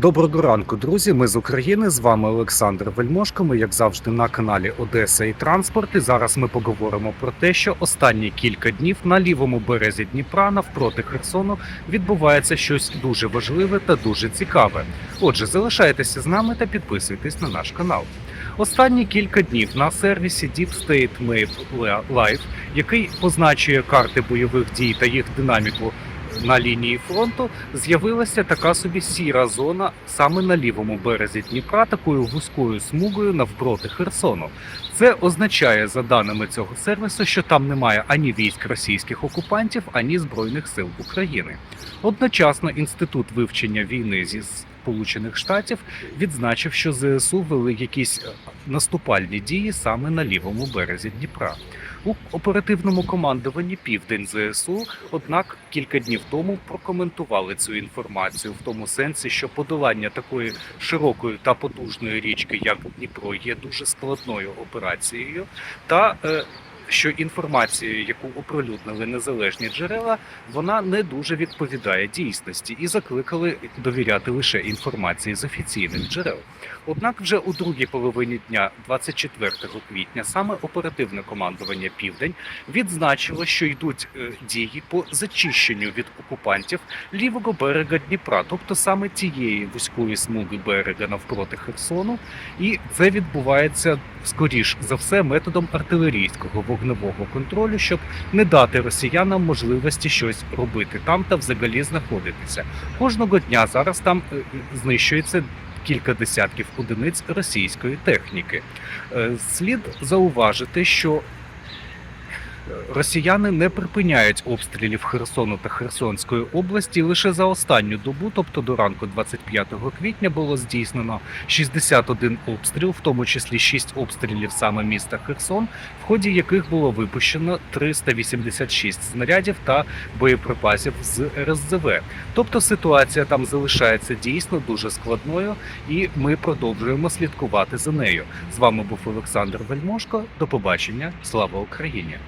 Доброго ранку, друзі. Ми з України. З вами Олександр Вельмошко. Ми, як завжди, на каналі Одеса і Транспорт. І зараз ми поговоримо про те, що останні кілька днів на лівому березі Дніпра навпроти Херсону відбувається щось дуже важливе та дуже цікаве. Отже, залишайтеся з нами та підписуйтесь на наш канал. Останні кілька днів на сервісі Deep State Map Live, який позначує карти бойових дій та їх динаміку на лінії фронту, з'явилася така собі сіра зона саме на лівому березі Дніпра, такою вузькою смугою навпроти Херсону. Це означає, за даними цього сервісу, що там немає ані військ російських окупантів, ані збройних сил України. Одночасно інститут вивчення війни зі Сполучених Штатів відзначив, що ЗСУ вели якісь е, наступальні дії саме на лівому березі Дніпра. У оперативному командуванні Південь ЗСУ, однак кілька днів тому прокоментували цю інформацію в тому сенсі, що подолання такої широкої та потужної річки, як Дніпро, є дуже складною операцією, та е, що інформація, яку оприлюднили незалежні джерела, вона не дуже відповідає дійсності, і закликали довіряти лише інформації з офіційних джерел. Однак, вже у другій половині дня, 24 квітня, саме оперативне командування Південь відзначило, що йдуть е, дії по зачищенню від окупантів лівого берега Дніпра, тобто саме тієї вузької смуги берега навпроти Херсону, і це відбувається скоріш за все методом артилерійського вогневого контролю, щоб не дати росіянам можливості щось робити там та взагалі знаходитися. Кожного дня зараз там е, знищується. Кілька десятків одиниць російської техніки. Е, Слід зауважити, що росіяни не припиняють обстрілів Херсону та Херсонської області. Лише за останню добу, тобто до ранку 25 квітня, було здійснено 61 обстріл, в тому числі 6 обстрілів саме міста Херсон, в ході яких було випущено 386 снарядів та боєприпасів з РСЗВ. Тобто ситуація там залишається дійсно дуже складною, і ми продовжуємо слідкувати за нею. З вами був Олександр Вельмошко. До побачення. Слава Україні!